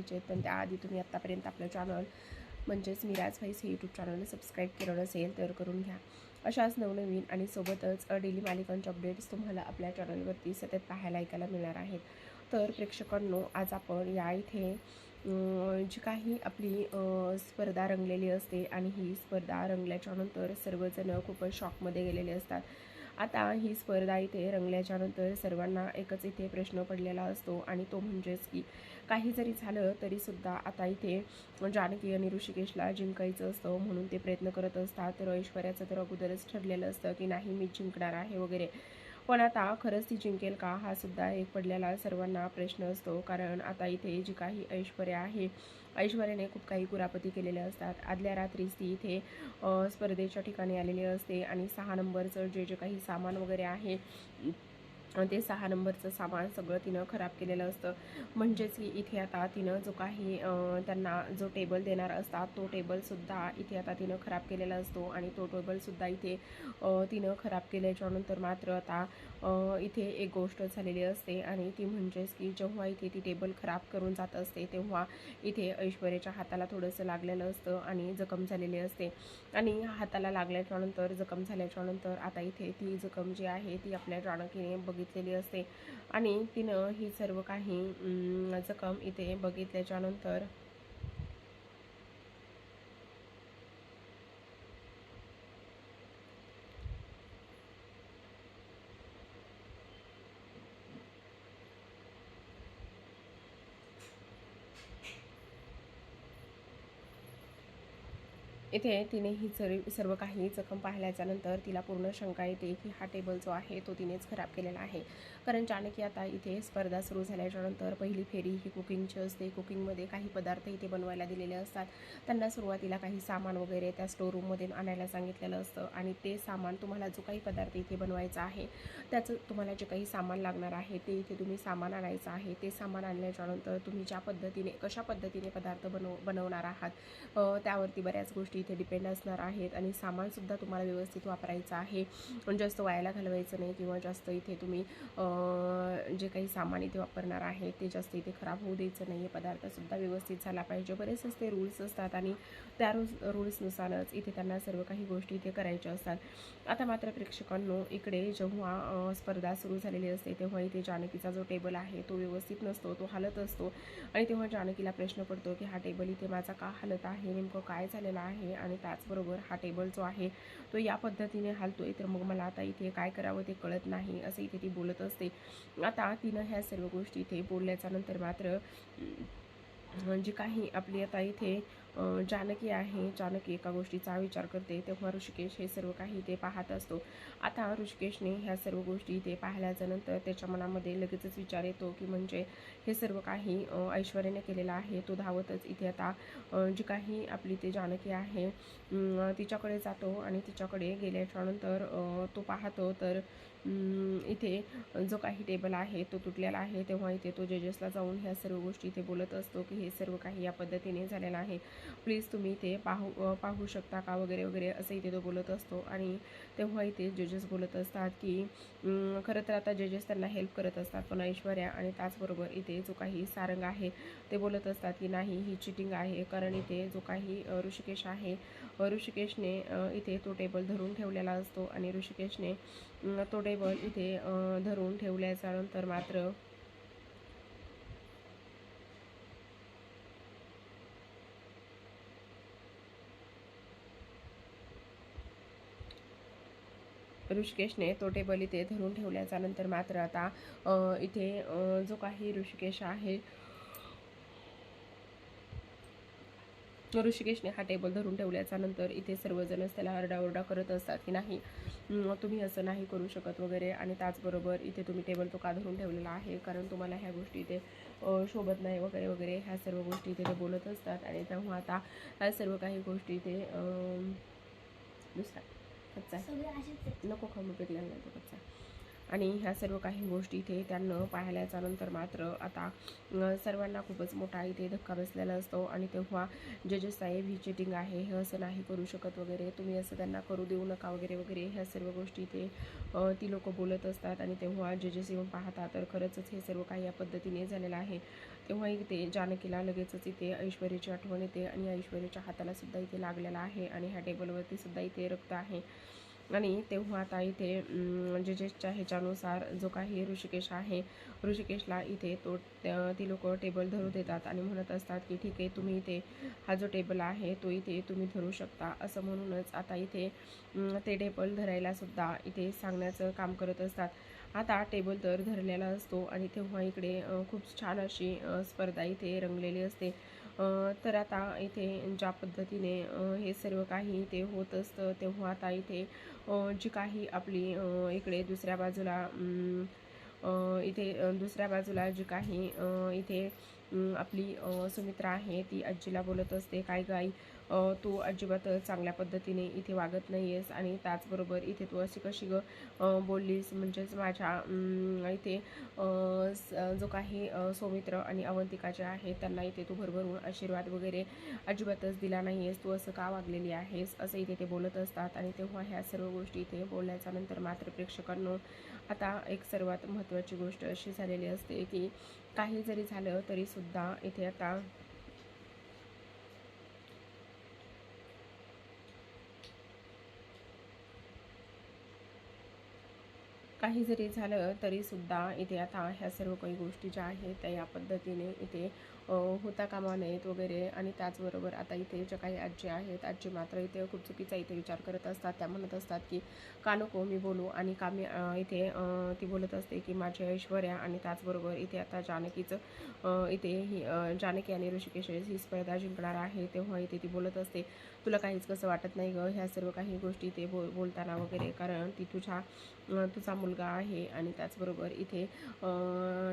पाहिजेत पण त्याआधी तुम्ही आत्तापर्यंत आपलं चॅनल म्हणजेच मिराज व्हाईस हे यूट्यूब चॅनल सबस्क्राईब केलं नसेल तर करून घ्या. अशाच नवनवीन आणि सोबतच डेली मालिकांचे अपडेट्स तुम्हाला आपल्या चॅनलवरती सतत पाहायला ऐकायला मिळणार आहेत. तर प्रेक्षकांनो आज आपण या इथे जी काही आपली स्पर्धा रंगलेली असते आणि ही स्पर्धा रंगल्याच्यानंतर सर्वजण खूपच शॉकमध्ये गेलेले असतात. आता ही स्पर्धा इथे रंगल्याच्यानंतर सर्वांना एकच इथे प्रश्न पडलेला असतो आणि तो म्हणजेच की काही जरी झालं तरीसुद्धा आता इथे जानकी आणि ऋषिकेशला जिंकायचं असतं म्हणून ते प्रयत्न करत असतात. तर ऐश्वर्याचं तर अगोदरच ठरलेलं असतं की नाही मी जिंकणार आहे वगैरे. पण आता खरंच ती जिंकेल का? हा सुद्धा एक पडलेला सर्वांना प्रश्न असतो. कारण आता इथे जी काही ऐश्वर्या आहे ऐश्वर्याने खूप काही कुरापती केलेल्या असतात. आदल्या रात्रीच ती इथे स्पर्धेच्या ठिकाणी आलेली असते. आणि सहा नंबरचं जे जे काही सामान वगैरे आहे ते सहा नंबरचं सामान सगळं तिनं खराब केलेलं असतं. म्हणजेच की इथे आता तिनं जो काही त्यांना जो टेबल देणार असतात तो टेबलसुद्धा इथे आता तिनं खराब केलेला असतो. आणि तो टेबलसुद्धा इथे तिनं खराब केल्याच्यानंतर मात्र आता इथे एक गोष्ट झालेली असते आणि ती म्हणजेच की जेव्हा इथे ती टेबल खराब करून जात असते तेव्हा इथे ऐश्वर्याच्या हाताला थोडंसं लागलेलं असतं आणि जखम झालेली असते. आणि हाताला लागल्याच्यानंतर जखम झाल्याच्यानंतर आता इथे ती जखम जी आहे ती आपल्या जाणकीने बघितलेली असते. आणि तिनं ही सर्व काही जखम इथे बघितल्याच्यानंतर इथे तिने ही सर्व सर्व काही जखम पाहिल्याच्या नंतर तिला पूर्ण शंका येते की हा टेबल जो आहे तो तिनेच खराब केलेला आहे. कारण चाणक्य आता इथे स्पर्धा सुरू झाल्याच्यानंतर पहिली फेरी ही कुकिंगची असते. कुकिंगमध्ये काही पदार्थ इथे बनवायला दिलेले असतात. त्यांना सुरुवातीला काही सामान वगैरे त्या स्टोर रूममध्ये आणायला सांगितलेलं असतं आणि ते सामान तुम्हाला जो काही पदार्थ इथे बनवायचा आहे त्याचं तुम्हाला जे काही सामान लागणार आहे ते इथे तुम्ही सामान आणायचं आहे. ते सामान आणल्याच्यानंतर तुम्ही ज्या पद्धतीने कशा पद्धतीने पदार्थ बनव बनवणार आहात त्यावरती बऱ्याच गोष्टी इथे डिपेंड असणार आहेत आणि सामानसुद्धा तुम्हाला व्यवस्थित वापरायचं आहे. जास्त वायाला घालवायचं नाही किंवा जास्त इथे तुम्ही जे काही सामान इथे वापरणार आहे ते जास्त इथे खराब होऊ द्यायचं नाही. आहे पदार्थसुद्धा व्यवस्थित झाला पाहिजे. बरेच असते रूल्स असतात आणि त्या रूल्स रूल्सनुसारच इथे त्यांना सर्व काही गोष्टी इथे करायच्या असतात. आता मात्र प्रेक्षकांनो इकडे जेव्हा स्पर्धा सुरू झालेली असते तेव्हा इथे जानकीचा जो टेबल आहे तो व्यवस्थित नसतो तो हलत असतो. आणि तेव्हा जानकीला प्रश्न पडतो की हा टेबल इथे माझा का हलत आहे? नेमकं काय झालेलं आहे? आणि त्याचबरोबर हा टेबल जो आहे तो या पद्धतीने हलतोय. तर मग मला आता इथे काय करावं ते कळत नाही असं इथे ती बोलत असते. आता तिनं ह्या सर्व गोष्टी इथे बोलल्याच्या नंतर मात्र अं, जी काही आपली आता इथे जानकी आहे. जानकी एका गोष्टीचा विचार करते. तेव्हा ऋषिकेश हे सर्व काही ते पाहत असतो. आता ऋषिकेशने ह्या सर्व गोष्टी इथे पाहिल्याच्या नंतर त्याच्या मनामध्ये लगेचच विचार येतो की म्हणजे हे सर्व काही ऐश्वर्याने केलेलं आहे. तो धावतच इथे आता जी काही आपली ते जानकी आहे तिच्याकडे जातो आणि तिच्याकडे गेल्याच्यानंतर तो पाहतो तर इथे जो काही टेबल आहे तो तुटलेला आहे. तेव्हा इथे तो जजेसला जाऊन ह्या सर्व गोष्टी इथे बोलत असतो की हे सर्व काही या पद्धतीने झालेलं आहे. प्लीज तुम्ही ते पाहू पाहू शकता का वगैरे वगैरे असं इथे तो बोलत असतो. आणि तेव्हा इथे जजेस बोलत असतात की खरं तर आता जजेस त्यांना हेल्प करत असतात पण ऐश्वर्या आणि त्याचबरोबर इथे जो काही सारंग आहे ते बोलत असतात की नाही ही चिटिंग आहे. कारण इथे जो काही ऋषिकेश आहे ऋषिकेशने इथे तो टेबल धरून ठेवलेला असतो. आणि ऋषिकेशने तो टेबल इथे धरून ठेवल्याच्या नंतर मात्र ऋषिकेशने तो टेबल इथे धरून ठेवल्याच्या नंतर मात्र आता इथे जो काही ऋषिकेश आहे ऋषिकेशने हा टेबल धरून ठेवल्याच्या नंतर इथे सर्वजणच त्याला आरडाओरडा करत असतात की नाही तुम्ही असं नाही करू शकत वगैरे आणि त्याचबरोबर इथे तुम्ही टेबल तो का धरून ठेवलेला आहे? कारण तुम्हाला ह्या गोष्टी इथे शोभत नाही वगैरे वगैरे ह्या सर्व गोष्टी इथे ते बोलत असतात. आणि तेव्हा आता ह्या सर्व काही गोष्टी इथे दुसऱ्या कच्चा. नको खाऊ पिकलेला नाही तो कच्चा आणि ह्या सर्व काही गोष्टी इथे त्यांना पाहायला नंतर मात्र आता सर्वांना खूपच मोठा इथे धक्का बसलेला असतो. आणि तेव्हा जजेस साहेब ही चिटिंग आहे हे असं नाही करू शकत वगैरे. तुम्ही असं त्यांना करू देऊ नका वगैरे वगैरे. ह्या सर्व गोष्टी इथे ती लोक बोलत असतात आणि तेव्हा जजेस येऊन पाहता तर खरंच हे सर्व काही या पद्धतीने झालेलं आहे. तेव्हा इथे जानकीला लगेचच इथे ऐश्वर्याची आठवण येते आणि ऐश्वर्याच्या हाताला सुद्धा इथे लागलेला आहे आणि ह्या टेबलवरती सुद्धा इथे रक्त आहे. आणि तेव्हा आता इथे जजेसच्या ह्याच्यानुसार जो काही ऋषिकेश आहे ऋषिकेशला इथे तो ती लोक टेबल धरू देतात आणि म्हणत असतात की ठीक आहे तुम्ही इथे हा जो टेबल आहे तो इथे तुम्ही धरू शकता. असं म्हणूनच आता इथे ते टेबल धरायलासुद्धा इथे सांगण्याचं काम करत असतात. आता टेबल तर धरलेला असतो आणि तेव्हा इकडे खूप छान अशी स्पर्धा इथे रंगलेली असते. तर आता इथे ज्या पद्धतीने हे सर्व काही इथे होत असतं तेव्हा आता इथे जी काही आपली इकडे दुसऱ्या बाजूला इथे दुसऱ्या बाजूला जी काही इथे आपली सुमित्रा आहे ती आजीला बोलत असते काय गाई तू अजिबात चांगल्या पद्धतीने इथे वागत नाही आहेस आणि त्याचबरोबर इथे तू अशी कशी ग बोललीस? म्हणजेच माझ्या इथे स- जो काही सौमित्र आणि अवंतिका जे आहे त्यांना इथे तू भरभरून आशीर्वाद वगैरे अजिबातच दिला नाही आहेस तू असं का वागलेली आहेस? असं इथे ते बोलत असतात आणि तेव्हा ह्या सर्व गोष्टी इथे बोलल्याच्या नंतर मात्र प्रेक्षकांनो आता एक सर्वात महत्त्वाची गोष्ट अशी झालेली असते की काही जरी झालं तरीसुद्धा इथे आता काही जरी झालं तरीसुद्धा इथे आता ह्या सर्व काही गोष्टी ज्या आहेत त्या या पद्धतीने इथे होता कामा नयेत वगैरे आणि त्याचबरोबर आता इथे ज्या काही आजी आहेत आजी मात्र इथे खूप चुकीचा इथे विचार करत असतात. त्या म्हणत असतात की का नको मी बोलू? आणि का मी इथे ती बोलत असते की माझी ऐश्वर्या आणि त्याचबरोबर इथे आता जानकीचं इथे ही जानकी आणि ऋषिकेश ही स्पर्धा जिंकणार आहे. तेव्हा इथे ती बोलत असते तुला काहीच कसं वाटत नाही ग? ह्या सर्व काही गोष्टी ते बोल बोलताना वगैरे कारण ती तुझ्या तुझा मुलगा आहे आणि त्याचबरोबर इथे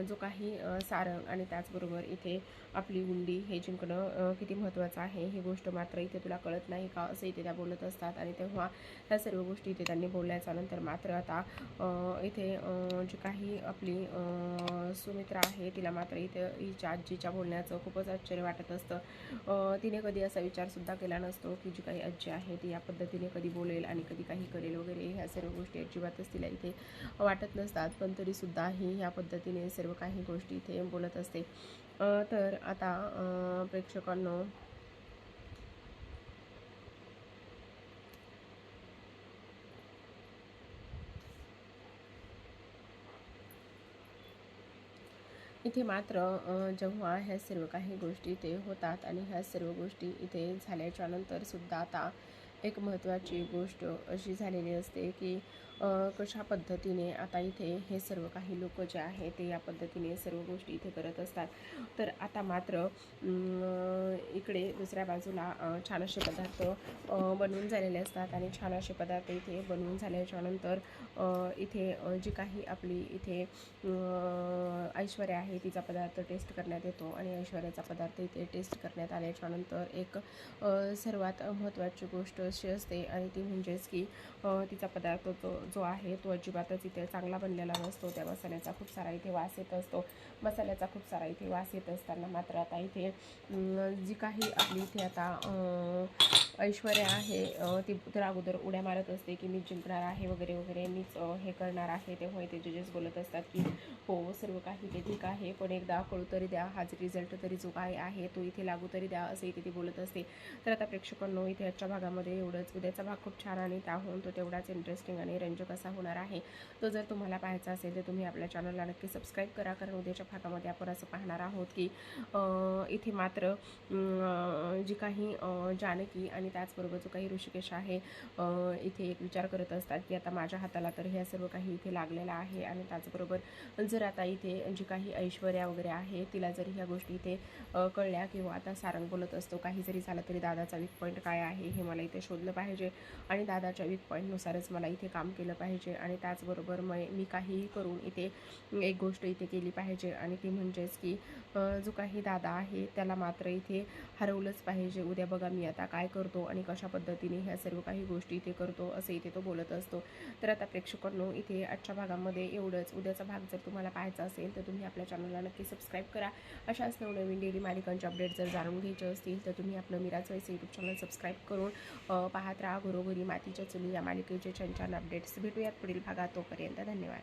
जो काही सारंग आणि त्याचबरोबर इथे आपली हुंडी हे जिंकणं किती महत्त्वाचं आहे ही गोष्ट मात्र इथे तुला कळत नाही का? असं इथे त्या बोलत असतात आणि तेव्हा ह्या सर्व गोष्टी इथे त्यांनी बोलल्याच्या नंतर मात्र आता इथे जी काही आपली सुमित्रा आहे तिला मात्र इथे हिच्या आजीच्या बोलण्याचं खूपच आश्चर्य वाटत असतं. तिने कधी असा विचारसुद्धा केला नसतो की जी काही आजी आहे ती या पद्धतीने कधी बोलेल आणि कधी काही करेल वगैरे ह्या सर्व गोष्टी अजिबातच तिला इथे वाटत नसतात. पण तरीसुद्धा ही ह्या पद्धतीने सर्व काही गोष्टी इथे बोलत असते. तर आता प्रेक्षकांनो. इथे मात्र जेव्हा ह्या सर्व काही गोष्टी इथे होतात आणि ह्या सर्व गोष्टी इथे झाल्याच्यानंतर सुद्धा आता एक महत्त्वाची गोष्ट अशी झालेली असते की कशा पद्धतीने आता इथे हे सर्व काही लोक जे आहे ते या पद्धतीने सर्व गोष्टी इथे करत असतात. तर आता मात्र इकडे दुसऱ्या बाजूला छान असे पदार्थ बनवून झालेले असतात आणि छान असे पदार्थ इथे बनवून झाल्याच्यानंतर इथे जी काही आपली इथे ऐश्वर्या आहे तिचा पदार्थ टेस्ट करण्यात येतो आणि ऐश्वर्याचा पदार्थ इथे टेस्ट करण्यात आल्याच्यानंतर एक सर्वात महत्त्वाची गोष्ट अशी असते आणि ती म्हणजेच की तिचा पदार्थ तो जो आहे तो अजिबातच इथे चांगला बनलेला नसतो. त्या मसाल्याचा खूप सारा इथे वास येत असतो. मसाल्याचा खूप सारा इथे वास येत असताना मात्र आता इथे जी काही आपली इथे आता ऐश्वर्या आहे ती तर अगोदर उड्या मारत असते की मी जिंकणार आहे वगैरे वगैरे मीच हे करणार आहे. तेव्हा इथे जजेस बोलत असतात की हो सर्व काही ते ठीक आहे पण एकदा कळू तरी द्या हाच रिझल्ट तरी जो काय आहे तो इथे लागू तरी द्या असं इथे ती बोलत असते. तर आता प्रेक्षकांनो इथे आजच्या भागामध्ये एवढंच. उद्याचा भाग खूप छान आणि त्याहून तो तेवढाच इंटरेस्टिंग आणि रंजक असा होणार आहे. तो जर तुम्हाला पाहायचा असेल तर तुम्ही आपल्या चॅनलला नक्की सबस्क्राईब करा कारण उद्याच्या भागामध्ये आपण असं पाहणार आहोत की इथे मात्र जी काही जानकी आणि आणि त्याचबरोबर जो काही ऋषिकेश आहे इथे एक विचार करत असतात की आता माझ्या हाताला तर ह्या सर्व काही इथे लागलेलं आहे आणि त्याचबरोबर जर आता इथे जी काही ऐश्वर्या वगैरे आहे तिला जर ह्या गोष्टी इथे कळल्या किंवा आता सारंग बोलत असतो काही जरी झालं तरी दादाचा वीक पॉईंट काय आहे हे मला इथे शोधलं पाहिजे आणि दादाच्या वीक पॉईंटनुसारच मला इथे काम केलं पाहिजे आणि त्याचबरोबर म मी काहीही करून इथे एक गोष्ट इथे केली पाहिजे आणि ती म्हणजेच की जो काही दादा आहे त्याला मात्र इथे हरवलंच पाहिजे. उद्या बघा मी आता काय करतो. आणि कशा पद्धतीने ह्या सर्व काही गोष्टी इथे करतो असं इथे तो बोलत असतो. तर आता प्रेक्षकांनो इथे आजच्या भागामध्ये एवढंच. उद्याचा भाग जर तुम्हाला पाहायचा असेल तर तुम्ही आपल्या चॅनलला नक्की सबस्क्राईब करा. अशाच नवनवीन डेली मालिकांचे अपडेट जर जाणून घ्यायचे असतील तर तुम्ही आपलं मिराज वैसे यूट्यूब चॅनल सबस्क्राईब करून पाहत राहा. घरोघरी मातीच्या चुली या मालिकेचे छान छान अपडेट्स भेटूयात पुढील भागात. तोपर्यंत धन्यवाद.